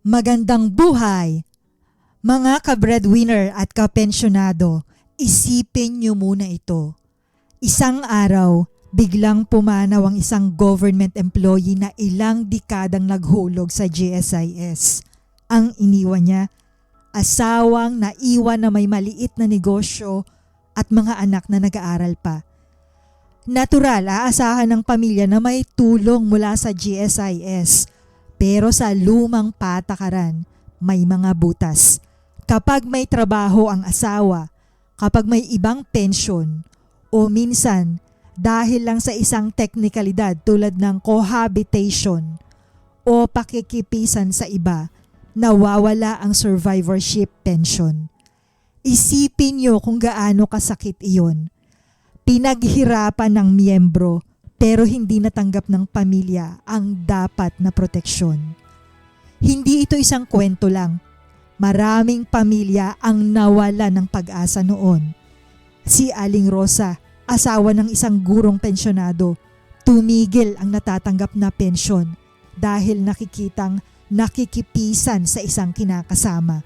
Magandang buhay! Mga ka-breadwinner at kapensyonado, isipin niyo muna ito. Isang araw, biglang pumanaw ang isang government employee na ilang dekadang naghulog sa GSIS. Ang iniwan niya, asawang naiwan na may maliit na negosyo at mga anak na nag-aaral pa. Natural, aasahan ng pamilya na may tulong mula sa GSIS. Pero sa lumang patakaran, may mga butas. Kapag may trabaho ang asawa, kapag may ibang pensyon, o minsan dahil lang sa isang teknikalidad tulad ng cohabitation o pakikipisan sa iba, nawawala ang survivorship pension. Isipin nyo kung gaano kasakit iyon. Pinaghirapan ng miyembro pero hindi natanggap ng pamilya ang dapat na proteksyon. Hindi ito isang kwento lang. Maraming pamilya ang nawala ng pag-asa noon. Si Aling Rosa, asawa ng isang gurong pensyonado, tumigil ang natatanggap na pensyon dahil nakikitang nakikipisan sa isang kinakasama.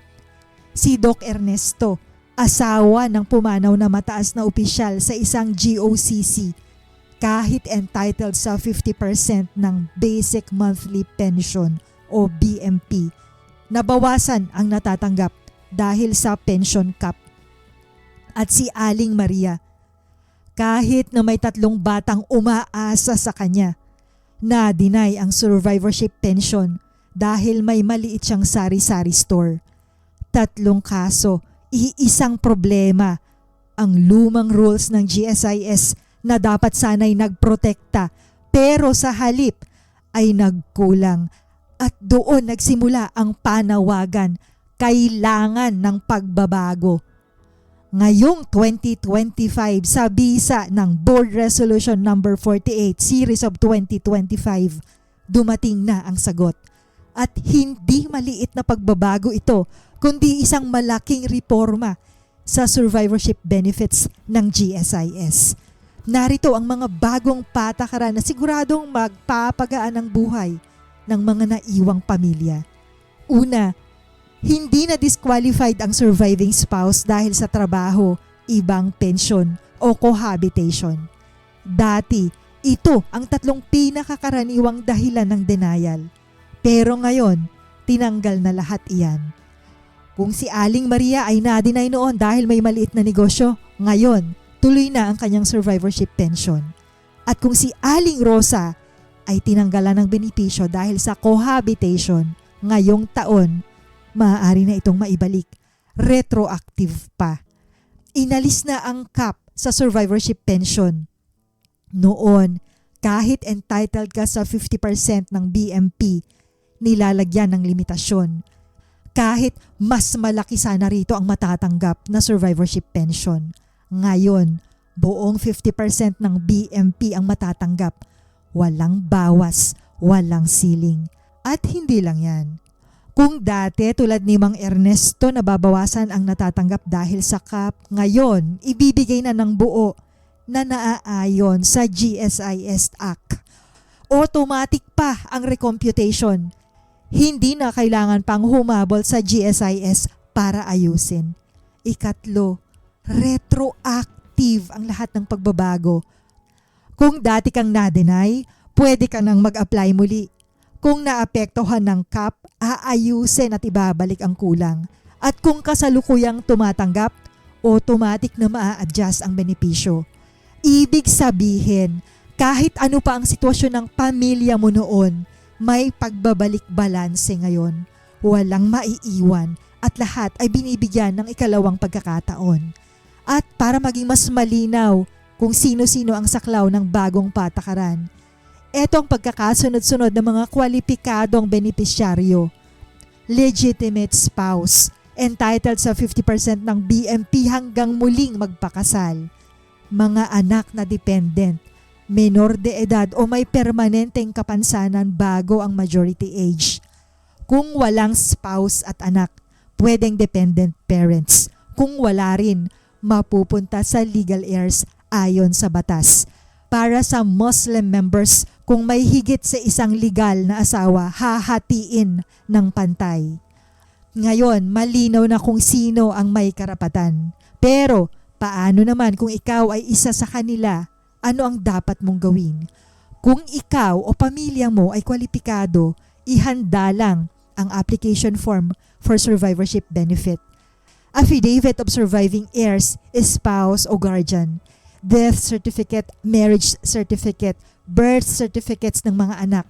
Si Doc Ernesto, asawa ng pumanaw na mataas na opisyal sa isang GOCC, kahit entitled sa 50% ng Basic Monthly Pension o BMP, nabawasan ang natatanggap dahil sa pension cap. At si Aling Maria, kahit na may tatlong batang umaasa sa kanya, na-deny ang survivorship pension dahil may maliit siyang sari-sari store. Tatlong kaso, iisang problema. Ang lumang rules ng GSIS na dapat sanay nagprotekta pero sa halip ay nagkulang at doon nagsimula ang panawagan kailangan ng pagbabago. Ngayong 2025 sa bisa ng Board Resolution number 48 Series of 2025 dumating na ang sagot. At hindi maliit na pagbabago ito kundi isang malaking reforma sa survivorship benefits ng GSIS. Narito ang mga bagong patakaran na siguradong magpapagaan ang buhay ng mga naiwang pamilya. Una, hindi na disqualified ang surviving spouse dahil sa trabaho, ibang pensyon o cohabitation. Dati, ito ang tatlong pinakakaraniwang dahilan ng denial. Pero ngayon, tinanggal na lahat iyan. Kung si Aling Maria ay na-deny noon dahil may maliit na negosyo, ngayon, tuloy na ang kanyang survivorship pension. At kung si Aling Rosa ay tinanggalan ng benepisyo dahil sa cohabitation, ngayong taon, maaari na itong maibalik. Retroactive pa. Inalis na ang cap sa survivorship pension. Noon, kahit entitled ka sa 50% ng BMP, nilalagyan ng limitasyon. Kahit mas malaki sana rito ang matatanggap na survivorship pension ngayon, buong 50% ng BMP ang matatanggap. Walang bawas, walang ceiling. At hindi lang yan. Kung dati tulad ni Mang Ernesto nababawasan ang natatanggap dahil sa CAP, ngayon ibibigay na ng buo na naaayon sa GSIS Act. Automatic pa ang recomputation. Hindi na kailangan pang humabol sa GSIS para ayusin. Ikatlo, retroactive ang lahat ng pagbabago. Kung dati kang na-deny, pwede ka nang mag-apply muli. Kung naapektuhan ng CAP, aayusin at ibabalik ang kulang. At kung kasalukuyang tumatanggap, automatic na maa-adjust ang benepisyo. Ibig sabihin, kahit ano pa ang sitwasyon ng pamilya mo noon, may pagbabalik balanse ngayon. Walang maiiwan at lahat ay binibigyan ng ikalawang pagkakataon at para maging mas malinaw kung sino-sino ang saklaw ng bagong patakaran. Ito ang pagkakasunod-sunod ng mga kwalipikadong benepisyaryo. Legitimate spouse, entitled sa 50% ng BMP hanggang muling magpakasal. Mga anak na dependent, menor de edad o may permanenteng kapansanan bago ang majority age. Kung walang spouse at anak, pwedeng dependent parents. Kung wala rin, mapupunta sa legal heirs ayon sa batas. para sa Muslim members kung may higit sa isang legal na asawa, hahatiin ng pantay. Ngayon, malinaw na kung sino ang may karapatan. Pero, paano naman kung ikaw ay isa sa kanila? Ano ang dapat mong gawin? Kung ikaw o pamilya mo ay kwalipikado, ihanda lang ang application form for survivorship benefit. Affidavit of surviving heirs, spouse o guardian, death certificate, marriage certificate, birth certificates ng mga anak,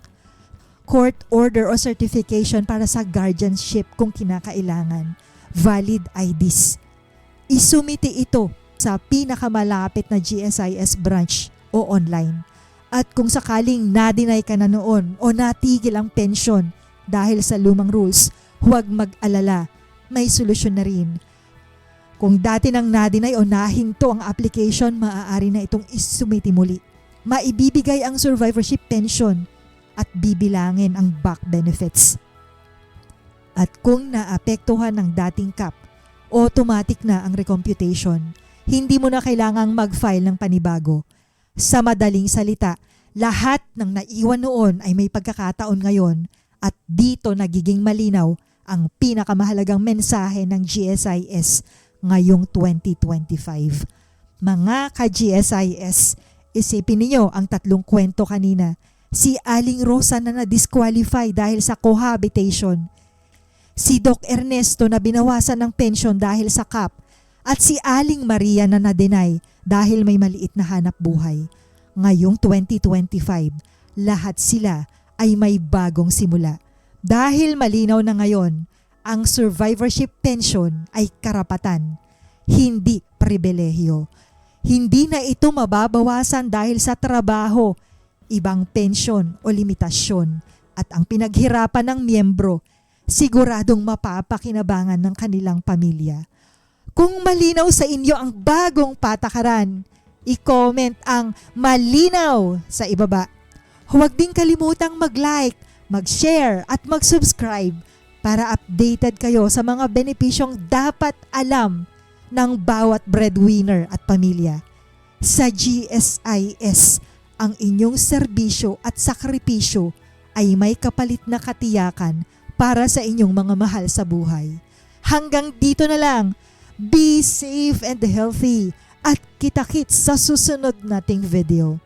court order o certification para sa guardianship kung kinakailangan, valid IDs. Isumiti ito sa pinakamalapit na GSIS branch o online. At kung sakaling na-deny ka na noon o natigil ang pensyon dahil sa lumang rules, huwag mag-alala, may solusyon na rin. Kung dati nang na-deny o nahinto ang application, maaari na itong isumiti muli. Maibibigay ang survivorship pension at bibilangin ang back benefits. At kung naapektuhan ng dating cap, automatic na ang recomputation. Hindi mo na kailangang mag-file ng panibago. Sa madaling salita, lahat ng naiwan noon ay may pagkakataon ngayon at dito nagiging malinaw ang pinakamahalagang mensahe ng GSIS ngayong 2025. Mga ka-GSIS, isipin ninyo ang tatlong kwento kanina. Si Aling Rosa na na-disqualify dahil sa cohabitation. Si Doc Ernesto na binawasan ng pension dahil sa CAP. At si Aling Maria na na-deny dahil may maliit na hanap buhay. Ngayong 2025, lahat sila ay may bagong simula. Dahil malinaw na ngayon, ang survivorship pension ay karapatan, hindi pribilehyo. Hindi na ito mababawasan dahil sa trabaho, ibang pensyon o limitasyon at ang pinaghirapan ng miyembro, siguradong mapapakinabangan ng kanilang pamilya. Kung malinaw sa inyo ang bagong patakaran, i-comment ang malinaw sa ibaba. Huwag din kalimutang mag-like, mag-share at mag-subscribe para updated kayo sa mga benepisyong dapat alam ng bawat breadwinner at pamilya. Sa GSIS, ang inyong serbisyo at sakripisyo ay may kapalit na katiyakan para sa inyong mga mahal sa buhay. Hanggang dito na lang. Be safe and healthy at kita-kits sa susunod nating video.